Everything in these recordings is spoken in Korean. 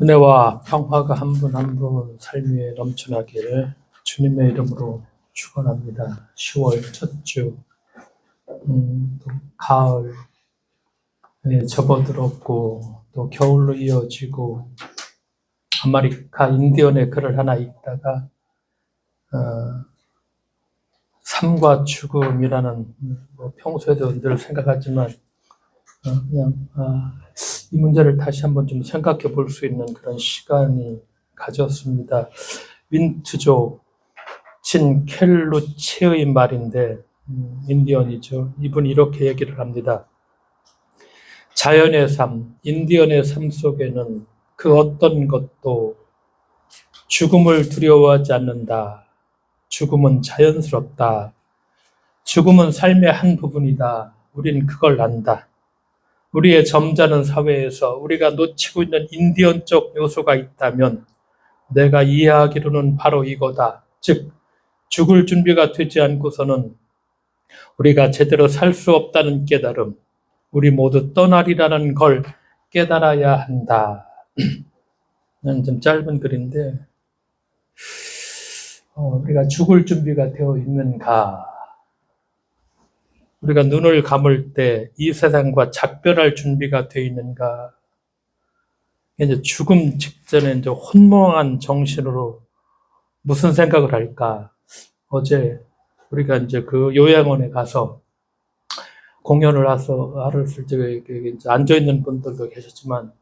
은혜와 평화가 한 분 한 분 삶 위에 넘쳐나기를 주님의 이름으로 축원합니다. 10월 첫 주, 음, 또 가을에 접어들었고 또 겨울로 이어지고 아메리카 인디언의 글을 하나 읽다가 어, 삶과 죽음이라는 뭐 평소에도 늘 생각하지만 어, 그냥 아, 이 문제를 다시 한번 좀 생각해 볼 수 있는 그런 시간이 가졌습니다. 윈트족 친 켈루체의 말인데 음, 인디언이죠. 이분이 이렇게 얘기를 합니다. 자연의 삶, 인디언의 삶 속에는 그 어떤 것도 죽음을 두려워하지 않는다. 죽음은 자연스럽다. 죽음은 삶의 한 부분이다. 우린 그걸 안다. 우리의 점잖은 사회에서 우리가 놓치고 있는 인디언적 요소가 있다면 내가 이해하기로는 바로 이거다. 즉, 죽을 준비가 되지 않고서는 우리가 제대로 살 수 없다는 깨달음, 우리 모두 떠나리라는 걸 깨달아야 한다. 좀 짧은 글인데, 어, 우리가 죽을 준비가 되어 있는가? 우리가 눈을 감을 때 이 세상과 작별할 준비가 되어 있는가? 이제 죽음 직전에 이제 혼몽한 정신으로 무슨 생각을 할까? 어제 우리가 이제 그 요양원에 가서 공연을 해서 알았을 때 이제 앉아 있는 분들도 계셨지만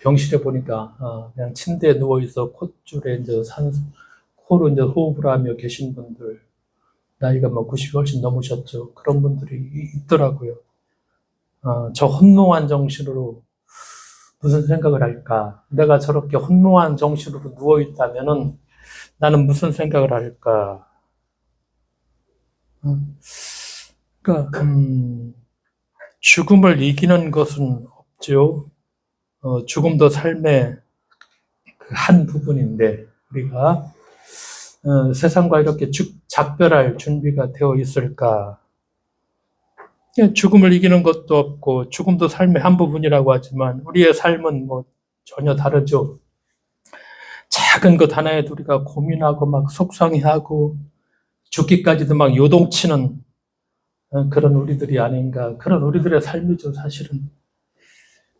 병실에 보니까 어, 그냥 침대에 누워 있어 콧줄에 이제 산 코로 이제 호흡을 하며 계신 분들 나이가 뭐 90이 훨씬 넘으셨죠. 그런 분들이 이- 있더라고요. 어, 저 혼몽한 정신으로 무슨 생각을 할까? 내가 저렇게 혼몽한 정신으로 누워 있다면은 나는 무슨 생각을 할까? 음, 그러니까 음, 죽음을 이기는 것은 없죠. 어, 죽음도 삶의 그 한 부분인데 우리가 어, 세상과 이렇게 죽, 작별할 준비가 되어 있을까? 그냥 죽음을 이기는 것도 없고 죽음도 삶의 한 부분이라고 하지만 우리의 삶은 뭐 전혀 다르죠. 작은 것 하나에도 우리가 고민하고 막 속상해하고 죽기까지도 막 요동치는 어, 그런 우리들이 아닌가. 그런 우리들의 삶이죠, 사실은.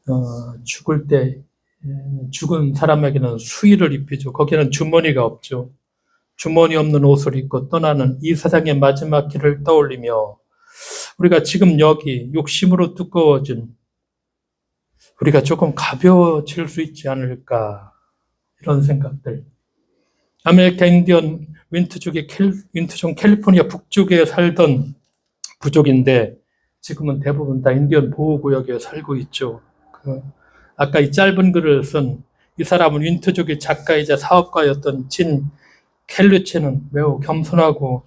어, 죽을 때 예, 죽은 사람에게는 수의를 입히죠. 거기는 주머니가 없죠. 주머니 없는 옷을 입고 떠나는 이 세상의 마지막 길을 떠올리며 우리가 지금 여기 욕심으로 두꺼워진 우리가 조금 가벼워질 수 있지 않을까 이런 생각들. 아메리카 인디언 윈트족의 캘, 윈트족 캘리포니아 북쪽에 살던 부족인데 지금은 대부분 다 인디언 보호구역에 살고 있죠. 그 아까 이 짧은 글을 쓴 이 사람은 윈트족의 작가이자 사업가였던 진 켈류체는 매우 겸손하고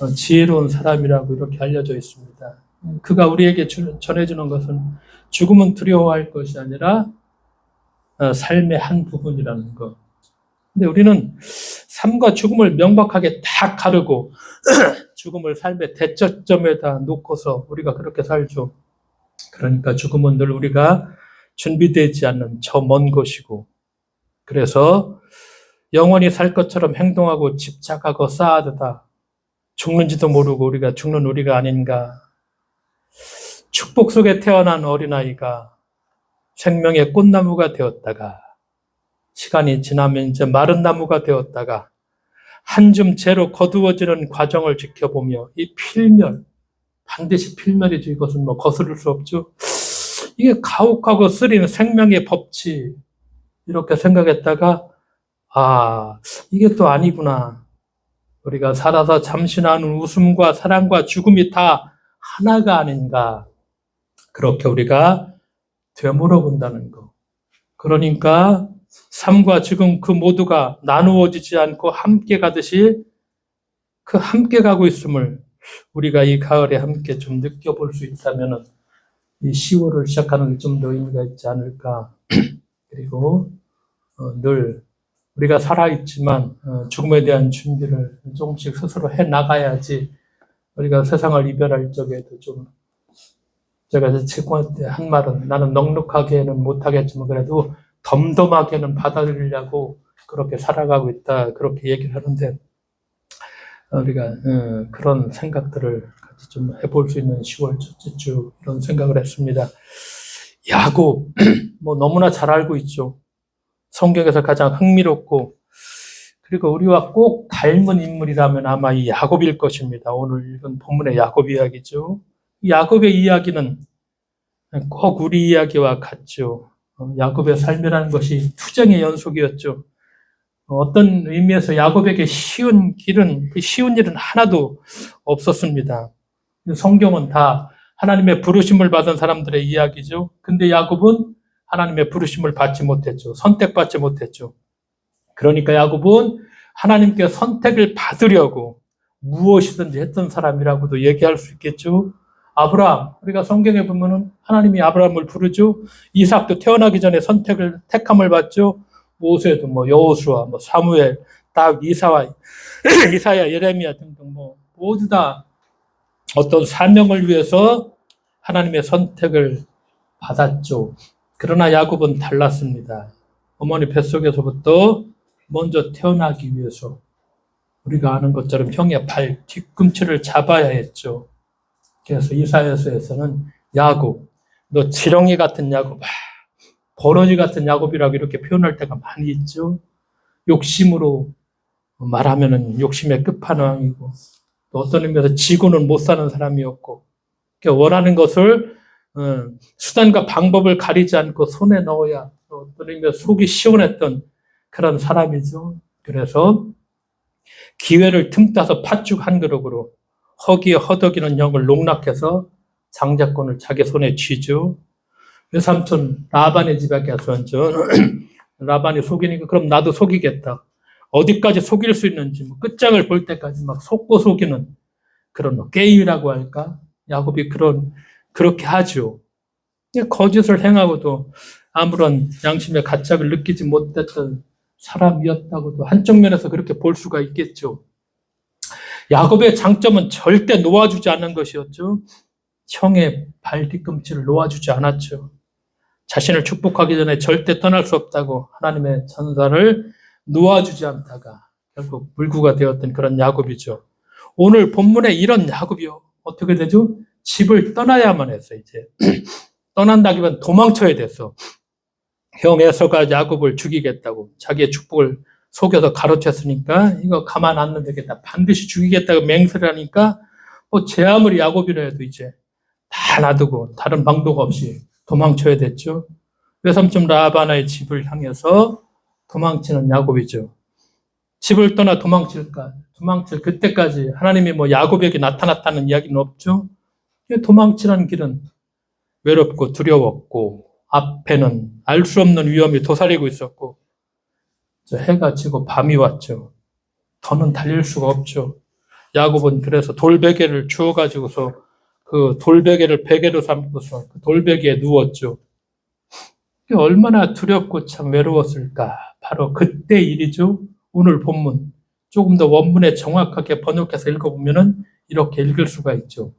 어, 지혜로운 사람이라고 이렇게 알려져 있습니다. 그가 우리에게 주- 전해주는 것은 죽음은 두려워할 것이 아니라 어, 삶의 한 부분이라는 것. 근데 우리는 삶과 죽음을 명확하게 딱 가르고 죽음을 삶의 대처점에다 놓고서 우리가 그렇게 살죠. 그러니까 죽음은 늘 우리가 준비되지 않는 저 먼 곳이고 그래서 영원히 살 것처럼 행동하고 집착하고 쌓아두다 죽는지도 모르고 우리가 죽는 우리가 아닌가. 축복 속에 태어난 어린아이가 생명의 꽃나무가 되었다가 시간이 지나면 이제 마른 나무가 되었다가 한 줌 채로 거두어지는 과정을 지켜보며 이 필멸, 반드시 필멸이죠. 이것은 뭐 거스를 수 없죠. 이게 가혹하고 쓰린 생명의 법칙, 이렇게 생각했다가, 아, 이게 또 아니구나. 우리가 살아서 잠시 나는 웃음과 사랑과 죽음이 다 하나가 아닌가. 그렇게 우리가 되물어 본다는 거. 그러니까 삶과 죽음 그 모두가 나누어지지 않고 함께 가듯이 그 함께 가고 있음을 우리가 이 가을에 함께 좀 느껴볼 수 있다면 이 10월을 시작하는 게 좀 더 의미가 있지 않을까. 그리고 어, 늘 우리가 살아있지만 어, 죽음에 대한 준비를 조금씩 스스로 해 나가야지 우리가 세상을 이별할 적에도 좀 제가 제 친구한테 한 말은 나는 넉넉하게는 못하겠지만 그래도 덤덤하게는 받아들이려고 그렇게 살아가고 있다. 그렇게 얘기를 하는데, 우리가 어, 그런 생각들을 같이 좀 해볼 수 있는 10월 첫째 주 이런 생각을 했습니다. 야곱, 뭐 너무나 잘 알고 있죠. 성경에서 가장 흥미롭고, 그리고 우리와 꼭 닮은 인물이라면 아마 이 야곱일 것입니다. 오늘 읽은 본문의 야곱 이야기죠. 이 야곱의 이야기는 꼭 우리 이야기와 같죠. 어, 야곱의 삶이라는 것이 투쟁의 연속이었죠. 어, 어떤 의미에서 야곱에게 쉬운 길은, 그 쉬운 일은 하나도 없었습니다. 성경은 다 하나님의 부르심을 받은 사람들의 이야기죠. 근데 야곱은 하나님의 부르심을 받지 못했죠. 선택받지 못했죠. 그러니까 야곱은 하나님께 선택을 받으려고 무엇이든지 했던 사람이라고도 얘기할 수 있겠죠. 아브라함, 우리가 성경에 보면은 하나님이 아브라함을 부르죠. 이삭도 태어나기 전에 선택을, 택함을 받죠. 모세도 뭐 여호수아, 뭐 사무엘, 다윗, 이사와, 이사야, 예레미야 등등 뭐 모두 다 어떤 사명을 위해서 하나님의 선택을 받았죠. 그러나 야곱은 달랐습니다. 어머니 뱃속에서부터 먼저 태어나기 위해서 우리가 아는 것처럼 형의 발 뒤꿈치를 잡아야 했죠. 그래서 이사야서에서는 야곱, 너 지렁이 같은 야곱, 아, 버러지 같은 야곱이라고 이렇게 표현할 때가 많이 있죠. 욕심으로 말하면은 욕심의 끝판왕이고 또 어떤 의미에서 지고는 못 사는 사람이었고 그러니까 원하는 것을 어, 수단과 방법을 가리지 않고 손에 넣어야 어떤 의미에서 속이 시원했던 그런 사람이죠. 그래서 기회를 틈타서 팥죽 한 그릇으로 허기에 허덕이는 영을 농락해서 장자권을 자기 손에 쥐죠. 외삼촌 라반의 집에 가서 앉은 라반이 속이니까 그럼 나도 속이겠다. 어디까지 속일 수 있는지 뭐 끝장을 볼 때까지 막 속고 속이는 그런 뭐 게임이라고 할까? 야곱이 그런 그렇게 하죠. 거짓을 행하고도 아무런 양심의 가책을 느끼지 못했던 사람이었다고도 한쪽 면에서 그렇게 볼 수가 있겠죠. 야곱의 장점은 절대 놓아주지 않는 것이었죠. 형의 발 뒤꿈치를 놓아주지 않았죠. 자신을 축복하기 전에 절대 떠날 수 없다고 하나님의 전사를 놓아주지 않다가 결국 물구가 되었던 그런 야곱이죠. 오늘 본문에 이런 야곱이요. 어떻게 되죠? 집을 떠나야만 했어, 이제. 떠난다기보다 도망쳐야 됐어. 형 에서가 야곱을 죽이겠다고 자기의 축복을 속여서 가로챘으니까 이거 가만 안 되겠다. 반드시 죽이겠다고 맹세를 하니까 뭐 제 아무리 야곱이라 해도 이제 다 놔두고 다른 방도가 없이 도망쳐야 됐죠. 외삼촌 라바나의 집을 향해서 도망치는 야곱이죠. 집을 떠나 도망칠까? 도망칠 그때까지 하나님이 뭐 야곱에게 나타났다는 이야기는 없죠. 도망치는 길은 외롭고 두려웠고 앞에는 알 수 없는 위험이 도사리고 있었고 해가 지고 밤이 왔죠. 더는 달릴 수가 없죠. 야곱은 그래서 돌베개를 주워 가지고서 그 돌베개를 베개로 삼고서 그 돌베개에 누웠죠. 얼마나 두렵고 참 외로웠을까. 바로 그때 일이죠. 오늘 본문 조금 더 원문에 정확하게 번역해서 읽어보면은 이렇게 읽을 수가 있죠.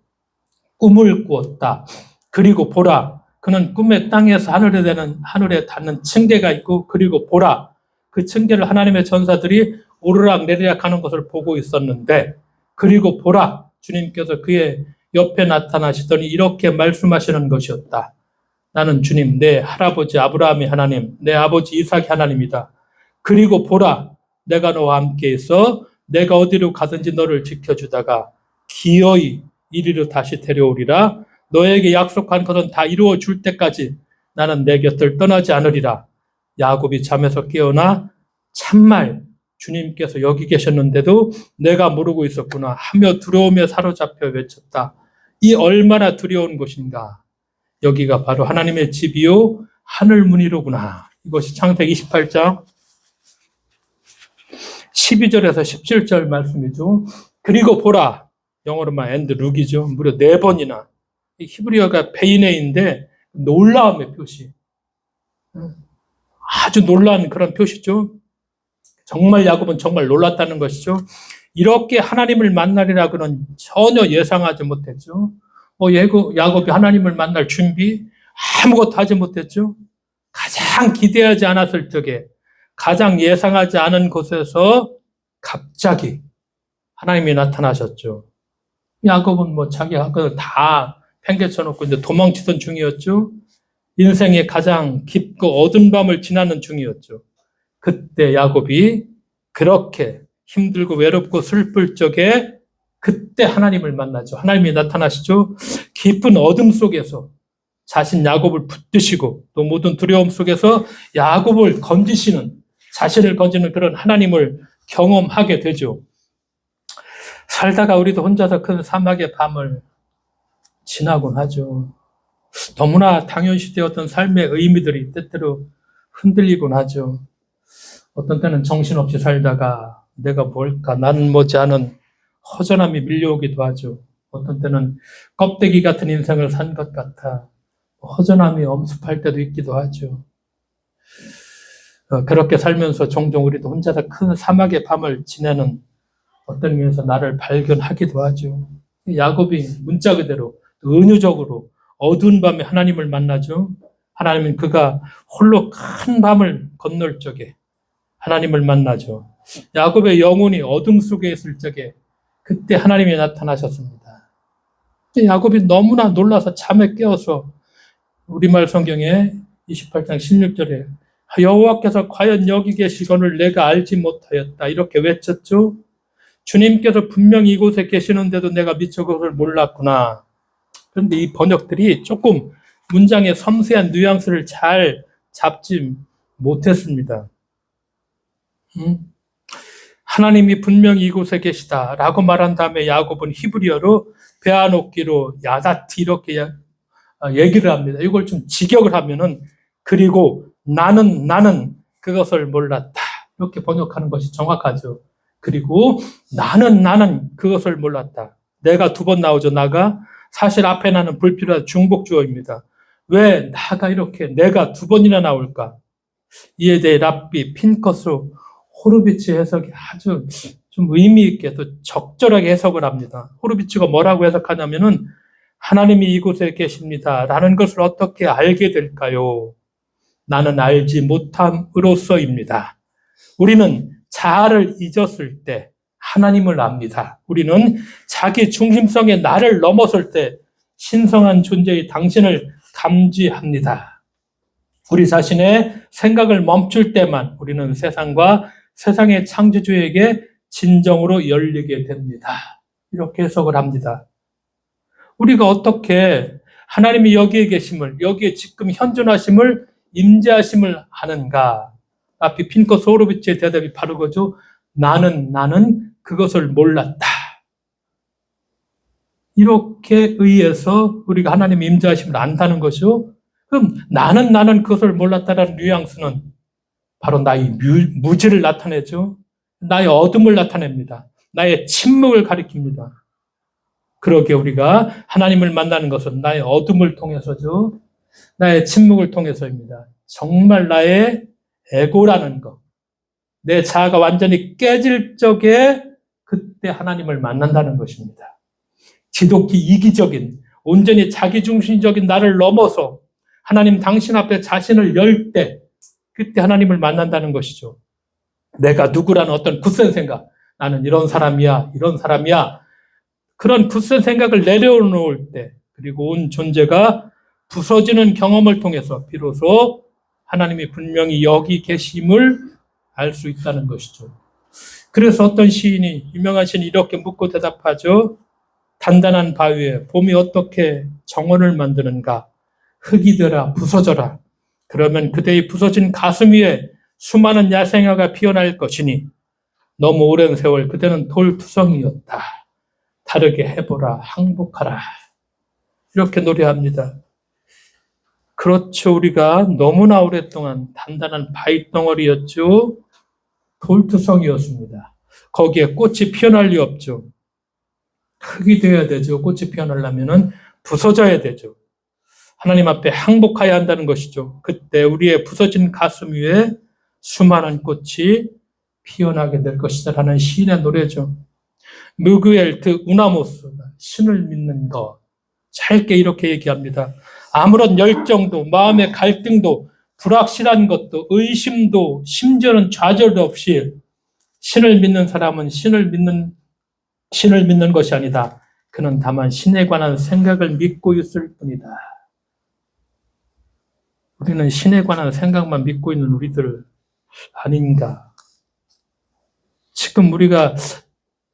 꿈을 꾸었다. 그리고 보라. 그는 꿈의 땅에서 하늘에 되는 하늘에 닿는 층계가 있고 그리고 보라. 그 층계를 하나님의 전사들이 오르락 내리락 하는 것을 보고 있었는데 그리고 보라. 주님께서 그의 옆에 나타나시더니 이렇게 말씀하시는 것이었다. 나는 주님, 내 할아버지 아브라함의 하나님, 내 아버지 이삭의 하나님이다. 그리고 보라, 내가 너와 함께 있어 내가 어디로 가든지 너를 지켜주다가 기어이 이리로 다시 데려오리라. 너에게 약속한 것은 다 이루어 줄 때까지 나는 내 곁을 떠나지 않으리라. 야곱이 잠에서 깨어나 참말 주님께서 여기 계셨는데도 내가 모르고 있었구나 하며 두려움에 사로잡혀 외쳤다. 이 얼마나 두려운 곳인가. 여기가 바로 하나님의 집이요 하늘 문이로구나. 이것이 창세기 28장 12절에서 17절 말씀이죠. 그리고 보라. 영어로만 and look이죠. 무려 네 번이나. 히브리어가 베이네인데 놀라움의 표시. 아주 놀라운 그런 표시죠. 정말 야곱은 정말 놀랐다는 것이죠. 이렇게 하나님을 만나리라고는 전혀 예상하지 못했죠. 뭐 야곱이 하나님을 만날 준비 아무것도 하지 못했죠. 가장 기대하지 않았을 적에 가장 예상하지 않은 곳에서 갑자기 하나님이 나타나셨죠. 야곱은 뭐 자기 학을 다 팽개쳐 놓고 이제 도망치던 중이었죠. 인생의 가장 깊고 어두운 밤을 지나는 중이었죠. 그때 야곱이 그렇게 힘들고 외롭고 슬플 적에 그때 하나님을 만나죠. 하나님이 나타나시죠. 깊은 어둠 속에서 자신 야곱을 붙드시고 또 모든 두려움 속에서 야곱을 건지시는 자신을 건지는 그런 하나님을 경험하게 되죠. 살다가 우리도 혼자서 큰 사막의 밤을 지나곤 하죠. 너무나 당연시 되었던 삶의 의미들이 때때로 흔들리곤 하죠. 어떤 때는 정신없이 살다가 내가 뭘까, 나는 뭐지 않은 허전함이 밀려오기도 하죠. 어떤 때는 껍데기 같은 인생을 산 것 같아 허전함이 엄습할 때도 있기도 하죠. 어, 그렇게 살면서 종종 우리도 혼자서 큰 사막의 밤을 지내는 어떤 의미에서 나를 발견하기도 하죠. 야곱이 문자 그대로 은유적으로 어두운 밤에 하나님을 만나죠. 하나님은 그가 홀로 큰 밤을 건널 적에 하나님을 만나죠. 야곱의 영혼이 어둠 속에 있을 적에 그때 하나님이 나타나셨습니다. 야곱이 너무나 놀라서 잠에 깨어서 우리말 성경에 28장 16절에 여호와께서 과연 여기 계시거늘 내가 알지 못하였다 이렇게 외쳤죠. 주님께서 분명히 이곳에 계시는데도 내가 미처 그것을 몰랐구나. 그런데 이 번역들이 조금 문장의 섬세한 뉘앙스를 잘 잡지 못했습니다. 음? 하나님이 분명히 이곳에 계시다라고 말한 다음에 야곱은 히브리어로 베아놓기로 야다티 이렇게 어, 얘기를 합니다. 이걸 좀 직역을 하면은 그리고 나는 나는 그것을 몰랐다 이렇게 번역하는 것이 정확하죠. 그리고 나는 나는 그것을 몰랐다. 내가 두 번 나오죠. 나가 사실 앞에 나는 불필요한 중복주어입니다. 왜 나가 이렇게 내가 두 번이나 나올까? 이에 대해 랍비 핀커스 호르비치 해석이 아주 좀 의미 있게 또 적절하게 해석을 합니다. 호르비치가 뭐라고 해석하냐면은 하나님이 이곳에 계십니다. 라는 것을 어떻게 알게 될까요? 나는 알지 못함으로써입니다. 우리는 자아를 잊었을 때 하나님을 압니다. 우리는 자기 중심성의 나를 넘었을 때 신성한 존재의 당신을 감지합니다. 우리 자신의 생각을 멈출 때만 우리는 세상과 세상의 창조주에게 진정으로 열리게 됩니다. 이렇게 해석을 합니다. 우리가 어떻게 하나님이 여기에 계심을, 여기에 지금 현존하심을, 임재하심을 아는가? 앞에 핀코 소로비치의 대답이 바로 그죠. 나는, 나는 그것을 몰랐다. 이렇게 의해서 우리가 하나님 임재하심을 안다는 것이요. 그럼 나는, 나는 그것을 몰랐다라는 뉘앙스는 바로 나의 무지를 나타내죠. 나의 어둠을 나타냅니다. 나의 침묵을 가리킵니다. 그렇게 우리가 하나님을 만나는 것은 나의 어둠을 통해서죠. 나의 침묵을 통해서입니다. 정말 나의 에고라는 것. 내 자아가 완전히 깨질 적에 그때 하나님을 만난다는 것입니다. 지독히 이기적인, 온전히 자기중심적인 나를 넘어서 하나님 당신 앞에 자신을 열 때, 그때 하나님을 만난다는 것이죠. 내가 누구라는 어떤 굳센 생각, 나는 이런 사람이야, 이런 사람이야. 그런 굳센 생각을 내려놓을 때, 그리고 온 존재가 부서지는 경험을 통해서 비로소 하나님이 분명히 여기 계심을 알 수 있다는 것이죠. 그래서 어떤 시인이, 유명한 시인이 이렇게 묻고 대답하죠. 단단한 바위에 봄이 어떻게 정원을 만드는가? 흙이 되라, 부서져라. 그러면 그대의 부서진 가슴 위에 수많은 야생화가 피어날 것이니 너무 오랜 세월 그대는 돌투성이었다. 다르게 해보라, 항복하라. 이렇게 노래합니다. 그렇죠. 우리가 너무나 오랫동안 단단한 바위덩어리였죠. 돌투성이었습니다. 거기에 꽃이 피어날 리 없죠. 흙이 되어야 되죠. 꽃이 피어나려면 부서져야 되죠. 하나님 앞에 항복해야 한다는 것이죠. 그때 우리의 부서진 가슴 위에 수많은 꽃이 피어나게 될 것이다 라는 시인의 노래죠. 무그엘트 우나모스 신을 믿는 것 짧게 이렇게 얘기합니다. 아무런 열정도 마음의 갈등도 불확실한 것도 의심도 심지어는 좌절도 없이 신을 믿는 사람은 신을 믿는 신을 믿는 것이 아니다. 그는 다만 신에 관한 생각을 믿고 있을 뿐이다. 우리는 신에 관한 생각만 믿고 있는 우리들 아닌가? 지금 우리가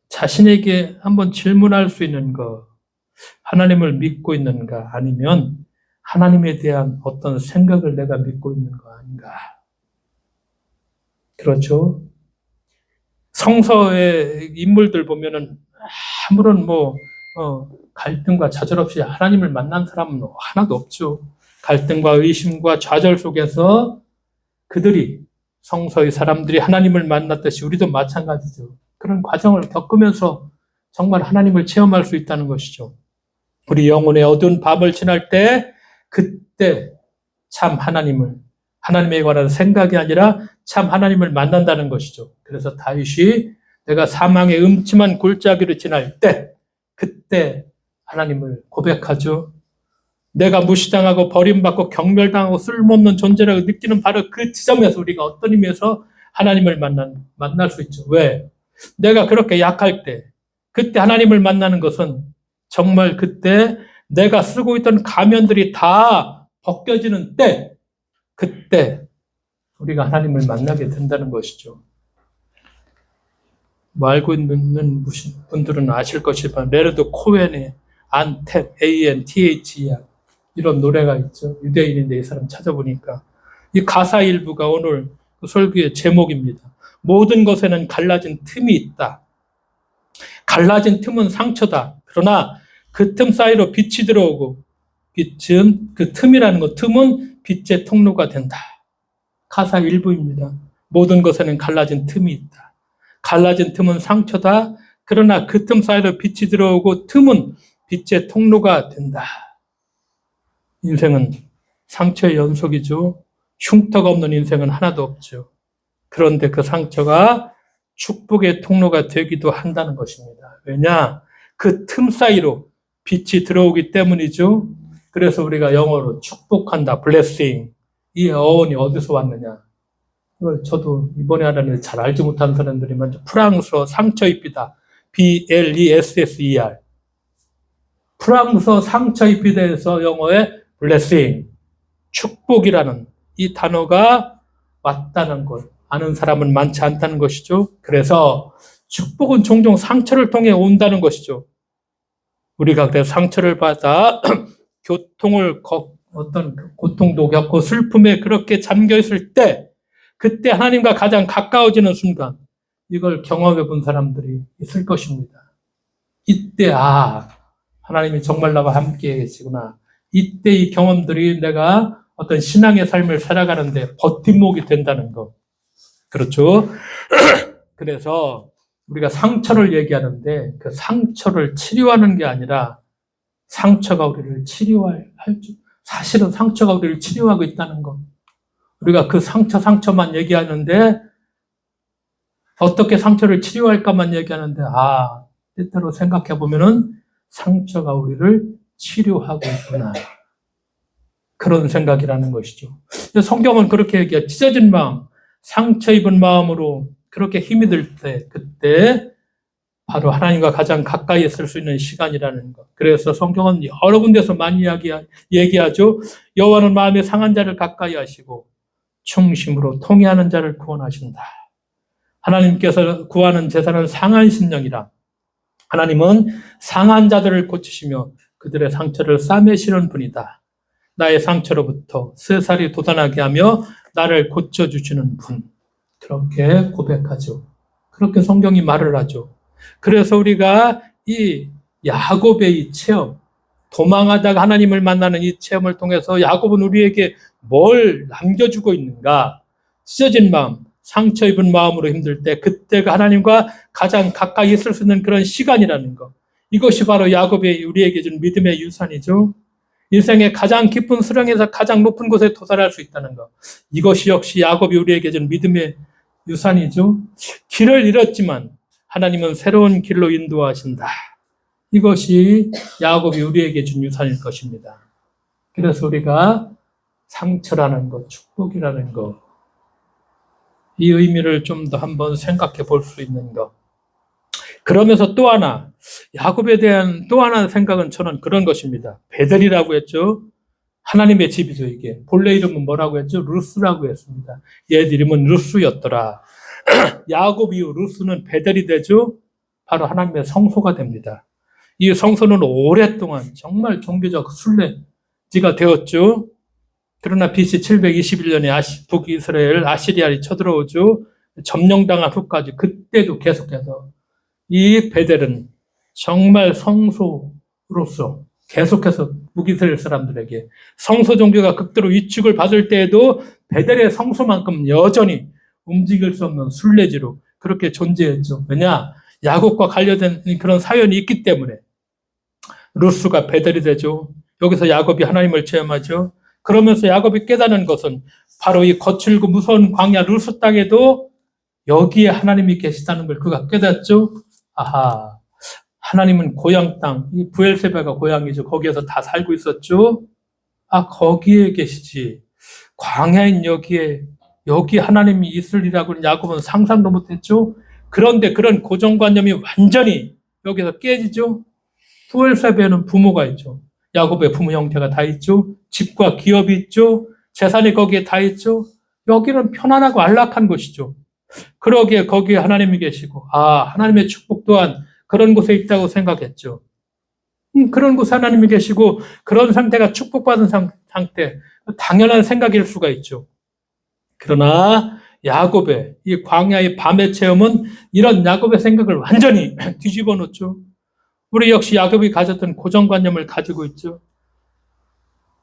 자신에게 한번 질문할 수 있는 거, 하나님을 믿고 있는가? 아니면 하나님에 대한 어떤 생각을 내가 믿고 있는 거 아닌가? 그렇죠? 성서의 인물들 보면은 아무런 뭐, 어, 갈등과 좌절 없이 하나님을 만난 사람은 하나도 없죠. 갈등과 의심과 좌절 속에서 그들이 성서의 사람들이 하나님을 만났듯이 우리도 마찬가지죠. 그런 과정을 겪으면서 정말 하나님을 체험할 수 있다는 것이죠. 우리 영혼의 어두운 밤을 지날 때 그때 참 하나님을 하나님에 관한 생각이 아니라 참 하나님을 만난다는 것이죠. 그래서 다윗이 내가 사망의 음침한 골짜기를 지날 때 그때 하나님을 고백하죠. 내가 무시당하고 버림받고 경멸당하고 쓸모없는 존재라고 느끼는 바로 그 지점에서 우리가 어떤 의미에서 하나님을 만난, 만날 수 있죠. 왜? 내가 그렇게 약할 때, 그때 하나님을 만나는 것은 정말 그때 내가 쓰고 있던 가면들이 다 벗겨지는 때, 그때 우리가 하나님을 만나게 된다는 것이죠. 뭐 알고 있는 분들은 아실 것이지만 레르드 코엔의 안텐, A-N-T-H-E-R 이런 노래가 있죠. 유대인인데 이 사람 찾아보니까 이 가사 일부가 오늘 그 설교의 제목입니다. 모든 것에는 갈라진 틈이 있다. 갈라진 틈은 상처다. 그러나 그 틈 사이로 빛이 들어오고 빛은 그 틈이라는 것, 틈은 빛의 통로가 된다. 가사 일부입니다. 모든 것에는 갈라진 틈이 있다. 갈라진 틈은 상처다. 그러나 그 틈 사이로 빛이 들어오고 틈은 빛의 통로가 된다. 인생은 상처의 연속이죠. 흉터가 없는 인생은 하나도 없죠. 그런데 그 상처가 축복의 통로가 되기도 한다는 것입니다. 왜냐? 그 틈 사이로 빛이 들어오기 때문이죠. 그래서 우리가 영어로 축복한다, blessing. 이 어원이 어디서 왔느냐? 이걸 저도 이번에 하나는 잘 알지 못하는 사람들이 먼저 프랑스어 상처 입히다. B-L-E-S-S-E-R. 프랑스어 상처 입히다에서 영어의 blessing, 축복이라는 이 단어가 왔다는 것. 아는 사람은 많지 않다는 것이죠. 그래서 축복은 종종 상처를 통해 온다는 것이죠. 우리가 그래서 상처를 받아 교통을 어떤 고통도 겪고 슬픔에 그렇게 잠겨 있을 때 그때 하나님과 가장 가까워지는 순간 이걸 경험해 본 사람들이 있을 것입니다. 이때 아 하나님이 정말 나와 함께 계시구나. 이때 이 경험들이 내가 어떤 신앙의 삶을 살아가는데 버팀목이 된다는 것. 그렇죠? 그래서 우리가 상처를 얘기하는데 그 상처를 치료하는 게 아니라 상처가 우리를 치료할 줄, 사실은 상처가 우리를 치료하고 있다는 것. 우리가 그 상처, 상처만 얘기하는데 어떻게 상처를 치료할까만 얘기하는데, 아, 때때로 생각해 보면은 상처가 우리를 치료하고 있구나. 그런 생각이라는 것이죠. 성경은 그렇게 얘기해. 찢어진 마음, 상처 입은 마음으로 그렇게 힘이 들 때, 그때 바로 하나님과 가장 가까이 있을 수 있는 시간이라는 것. 그래서 성경은 여러 군데서 많이 이야기, 얘기하죠. 여호와는 마음에 상한 자를 가까이 하시고 충심으로 통해하는 자를 구원하신다. 하나님께서 구하는 제사는 상한 심령이라. 하나님은 상한 자들을 고치시며 그들의 상처를 싸매시는 분이다. 나의 상처로부터 세 살이 돋아나게 하며 나를 고쳐주시는 분. 그렇게 고백하죠. 그렇게 성경이 말을 하죠. 그래서 우리가 이 야곱의 이 체험, 도망하다가 하나님을 만나는 이 체험을 통해서 야곱은 우리에게 뭘 남겨주고 있는가? 찢어진 마음, 상처 입은 마음으로 힘들 때 그때가 하나님과 가장 가까이 있을 수 있는 그런 시간이라는 것. 이것이 바로 야곱이 우리에게 준 믿음의 유산이죠. 인생의 가장 깊은 수령에서 가장 높은 곳에 도달할 수 있다는 것. 이것이 역시 야곱이 우리에게 준 믿음의 유산이죠. 길을 잃었지만 하나님은 새로운 길로 인도하신다. 이것이 야곱이 우리에게 준 유산일 것입니다. 그래서 우리가 상처라는 것, 축복이라는 것. 이 의미를 좀 더 한번 생각해 볼 수 있는 것. 그러면서 또 하나, 야곱에 대한 또 하나 생각은 저는 그런 것입니다. 베델이라고 했죠. 하나님의 집이죠, 이게. 본래 이름은 뭐라고 했죠? 루스라고 했습니다. 얘 이름은 루스였더라. 야곱 이후 루스는 베델이 되죠? 바로 하나님의 성소가 됩니다. 이 성소는 오랫동안 정말 종교적 순례지가 되었죠. 그러나 BC 721년에 아시, 북이스라엘 아시리아리 쳐들어오죠. 점령당한 후까지 그때도 계속해서 이 베델은 정말 성소로서 계속해서 북이스라엘 사람들에게 성소 종교가 극도로 위축을 받을 때에도 베델의 성소만큼 여전히 움직일 수 없는 순례지로 그렇게 존재했죠. 왜냐? 야곱과 관련된 그런 사연이 있기 때문에 루스가 베델이 되죠. 여기서 야곱이 하나님을 체험하죠. 그러면서 야곱이 깨닫는 것은 바로 이 거칠고 무서운 광야 루스 땅에도 여기에 하나님이 계시다는 걸 그가 깨닫죠. 아하, 하나님은 고향 땅, 이 부엘세바가 고향이죠. 거기에서 다 살고 있었죠. 아, 거기에 계시지. 광야인 여기에, 여기 하나님이 있으리라고는 야곱은 상상도 못했죠. 그런데 그런 고정관념이 완전히 여기서 깨지죠. 부엘세바에는 부모가 있죠. 야곱의 부모 형태가 다 있죠. 집과 기업이 있죠. 재산이 거기에 다 있죠. 여기는 편안하고 안락한 곳이죠. 그러기에 거기에 하나님이 계시고, 아, 하나님의 축복 또한 그런 곳에 있다고 생각했죠. 음, 그런 곳에 하나님이 계시고, 그런 상태가 축복받은 상, 상태, 당연한 생각일 수가 있죠. 그러나, 야곱의 이 광야의 밤의 체험은 이런 야곱의 생각을 완전히 뒤집어 놓죠. 우리 역시 야곱이 가졌던 고정관념을 가지고 있죠.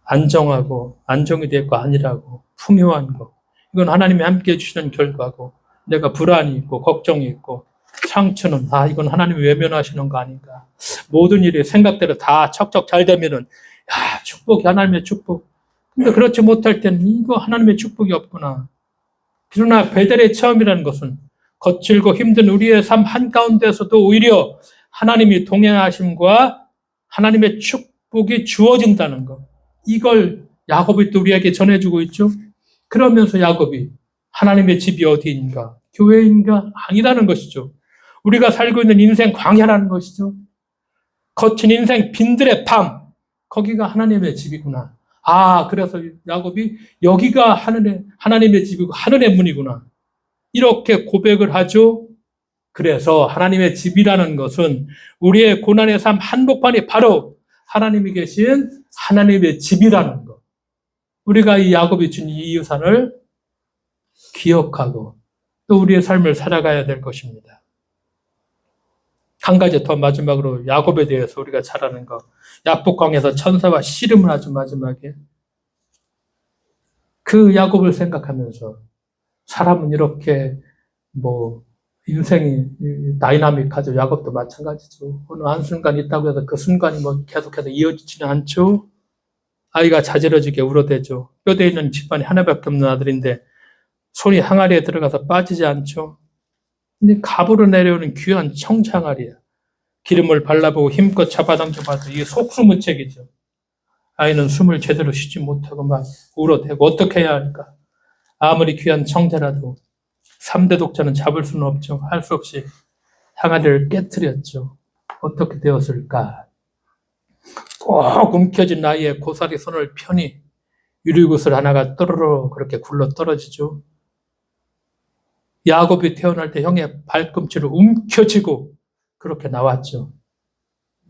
안정하고 안정이 될 거 아니라고 풍요한 거. 이건 하나님이 함께 해주시는 결과고 내가 불안이 있고 걱정이 있고 상처는 아 이건 하나님이 외면하시는 거 아닌가. 모든 일이 생각대로 다 척척 잘 되면은 야 축복이 하나님의 축복. 근데 그렇지 못할 때는 이거 하나님의 축복이 없구나. 그러나 베델의 체험이라는 것은 거칠고 힘든 우리의 삶 한가운데서도 오히려 하나님이 동행하심과 하나님의 축복이 주어진다는 것. 이걸 야곱이 또 우리에게 전해주고 있죠. 그러면서 야곱이 하나님의 집이 어디인가? 교회인가? 아니라는 것이죠. 우리가 살고 있는 인생 광야라는 것이죠. 거친 인생 빈들의 밤. 거기가 하나님의 집이구나. 아, 그래서 야곱이 여기가 하늘의, 하나님의 집이고 하늘의 문이구나. 이렇게 고백을 하죠. 그래서 하나님의 집이라는 것은 우리의 고난의 삶 한복판이 바로 하나님이 계신 하나님의 집이라는 것. 우리가 이 야곱이 준 이 유산을 기억하고 또 우리의 삶을 살아가야 될 것입니다. 한 가지 더 마지막으로 야곱에 대해서 우리가 잘 아는 것. 야복강에서 천사와 씨름을 하죠, 마지막에. 그 야곱을 생각하면서 사람은 이렇게 뭐 인생이 다이나믹하죠. 야곱도 마찬가지죠. 어느 한순간 있다고 해서 그 순간이 뭐 계속해서 이어지지는 않죠. 아이가 자지러지게 울어대죠. 뼈대 있는 집안이 하나밖에 없는 아들인데 손이 항아리에 들어가서 빠지지 않죠. 근데 갑으로 내려오는 귀한 청창아리야. 기름을 발라보고 힘껏 잡아당겨봐도 이게 속수무책이죠. 아이는 숨을 제대로 쉬지 못하고 막 울어대고 어떻게 해야 할까? 아무리 귀한 청자라도 3대 독자는 잡을 수는 없죠. 할 수 없이 항아리를 깨뜨렸죠. 어떻게 되었을까? 꼭 움켜진 나이에 고사리 손을 편히 유리구슬 하나가 떠르르 그렇게 굴러 떨어지죠. 야곱이 태어날 때 형의 발꿈치를 움켜쥐고 그렇게 나왔죠.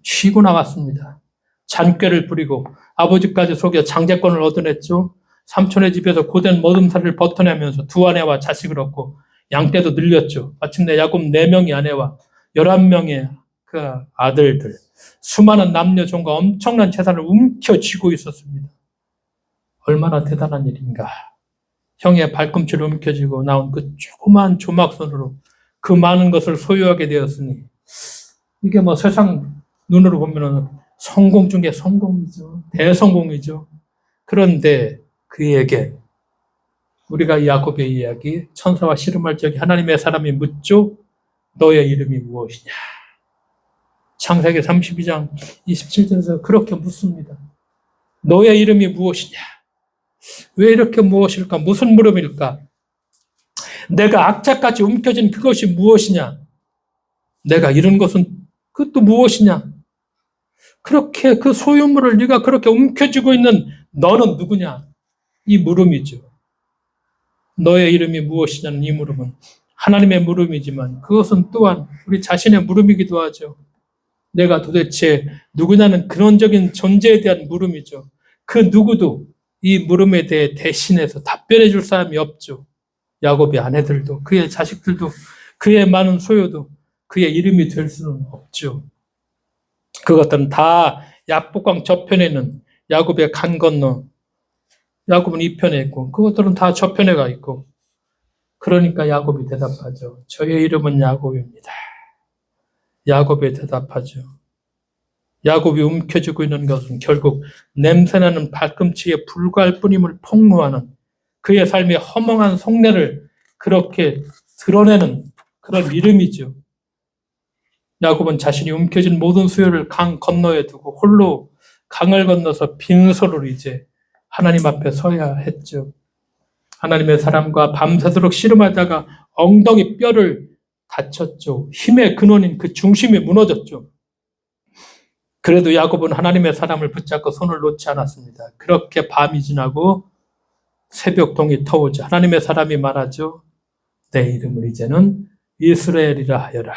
쉬고 나왔습니다. 잔꾀를 부리고 아버지까지 속여 장자권을 얻어냈죠. 삼촌의 집에서 고된 머슴살을 버텨내면서 두 아내와 자식을 얻고 양떼도 늘렸죠. 마침내 야곱 네 명의 아내와 열한 명의 그 아들들, 수많은 남녀 종과 엄청난 재산을 움켜쥐고 있었습니다. 얼마나 대단한 일인가. 형의 발꿈치를 움켜쥐고 나온 그 조그만 조막손으로 그 많은 것을 소유하게 되었으니 이게 뭐 세상 눈으로 보면은 성공 중에 성공이죠. 대성공이죠. 그런데 그에게 우리가 야곱의 이야기 천사와 씨름할 적에 하나님의 사람이 묻죠. 너의 이름이 무엇이냐? 창세기 32장 27절에서 그렇게 묻습니다. 너의 이름이 무엇이냐? 왜 이렇게 무엇일까? 무슨 물음일까? 내가 악착같이 움켜진 그것이 무엇이냐? 내가 이런 것은 그것도 무엇이냐? 그렇게 그 소유물을 네가 그렇게 움켜쥐고 있는 너는 누구냐? 이 물음이죠. 너의 이름이 무엇이냐는 이 물음은 하나님의 물음이지만 그것은 또한 우리 자신의 물음이기도 하죠. 내가 도대체 누구냐는 근원적인 존재에 대한 물음이죠. 그 누구도 이 물음에 대해 대신해서 답변해 줄 사람이 없죠. 야곱의 아내들도 그의 자식들도 그의 많은 소유도 그의 이름이 될 수는 없죠. 그것들은 다 야복강 저편에는 야곱의 간 건너 야곱은 이 편에 있고 그것들은 다 저편에 가 있고 그러니까 야곱이 대답하죠. 저의 이름은 야곱입니다. 야곱이 대답하죠. 야곱이 움켜쥐고 있는 것은 결국 냄새나는 발꿈치에 불과할 뿐임을 폭로하는 그의 삶의 허망한 속내를 그렇게 드러내는 그런 이름이죠. 야곱은 자신이 움켜진 모든 수요를 강 건너에 두고 홀로 강을 건너서 빈소를 이제 하나님 앞에 서야 했죠. 하나님의 사람과 밤새도록 씨름하다가 엉덩이 뼈를 다쳤죠. 힘의 근원인 그 중심이 무너졌죠. 그래도 야곱은 하나님의 사람을 붙잡고 손을 놓지 않았습니다. 그렇게 밤이 지나고 새벽동이 터오자 하나님의 사람이 말하죠. 내 이름을 이제는 이스라엘이라 하여라.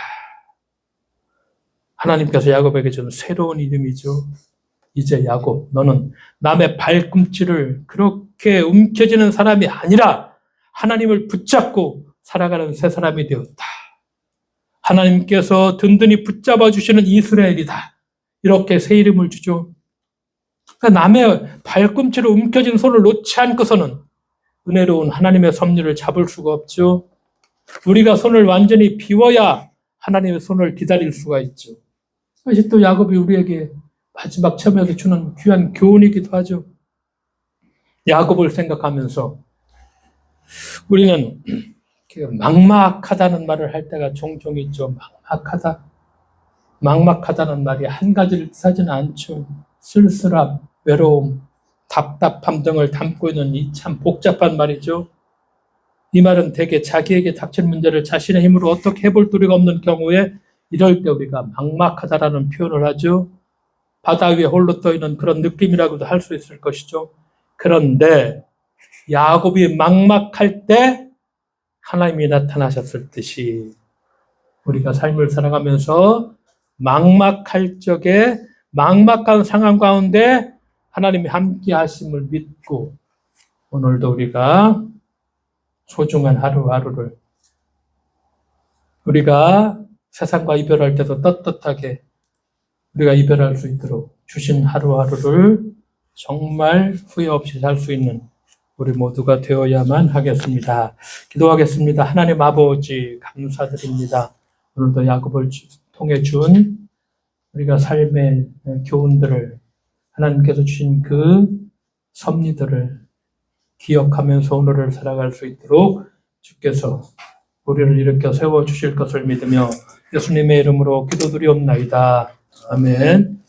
하나님께서 야곱에게 준 새로운 이름이죠. 이제 야곱, 너는 남의 발꿈치를 그렇게 움켜쥐는 사람이 아니라 하나님을 붙잡고 살아가는 새 사람이 되었다. 하나님께서 든든히 붙잡아 주시는 이스라엘이다. 이렇게 새 이름을 주죠. 그러니까 남의 발꿈치로 움켜진 손을 놓지 않고서는 은혜로운 하나님의 섭리를 잡을 수가 없죠. 우리가 손을 완전히 비워야 하나님의 손을 기다릴 수가 있죠. 이것이 또 야곱이 우리에게 마지막 처음에서 주는 귀한 교훈이기도 하죠. 야곱을 생각하면서 우리는 그 막막하다는 말을 할 때가 종종 있죠. 막막하다. 막막하다는 말이 한 가지를 뜻하지는 않죠. 쓸쓸함, 외로움, 답답함 등을 담고 있는 이 참 복잡한 말이죠. 이 말은 대개 자기에게 닥친 문제를 자신의 힘으로 어떻게 해볼 도리가 없는 경우에 이럴 때 우리가 막막하다라는 표현을 하죠. 바다 위에 홀로 떠 있는 그런 느낌이라고도 할 수 있을 것이죠. 그런데 야곱이 막막할 때 하나님이 나타나셨을 듯이 우리가 삶을 살아가면서 막막할 적에 막막한 상황 가운데 하나님이 함께 하심을 믿고 오늘도 우리가 소중한 하루하루를 우리가 세상과 이별할 때도 떳떳하게 우리가 이별할 수 있도록 주신 하루하루를 정말 후회 없이 살 수 있는 우리 모두가 되어야만 하겠습니다. 기도하겠습니다. 하나님 아버지 감사드립니다. 오늘도 야곱을 주- 통해 준 우리가 삶의 교훈들을 하나님께서 주신 그 섭리들을 기억하면서 오늘을 살아갈 수 있도록 주께서 우리를 일으켜 세워 주실 것을 믿으며 예수님의 이름으로 기도드리옵나이다. 아멘.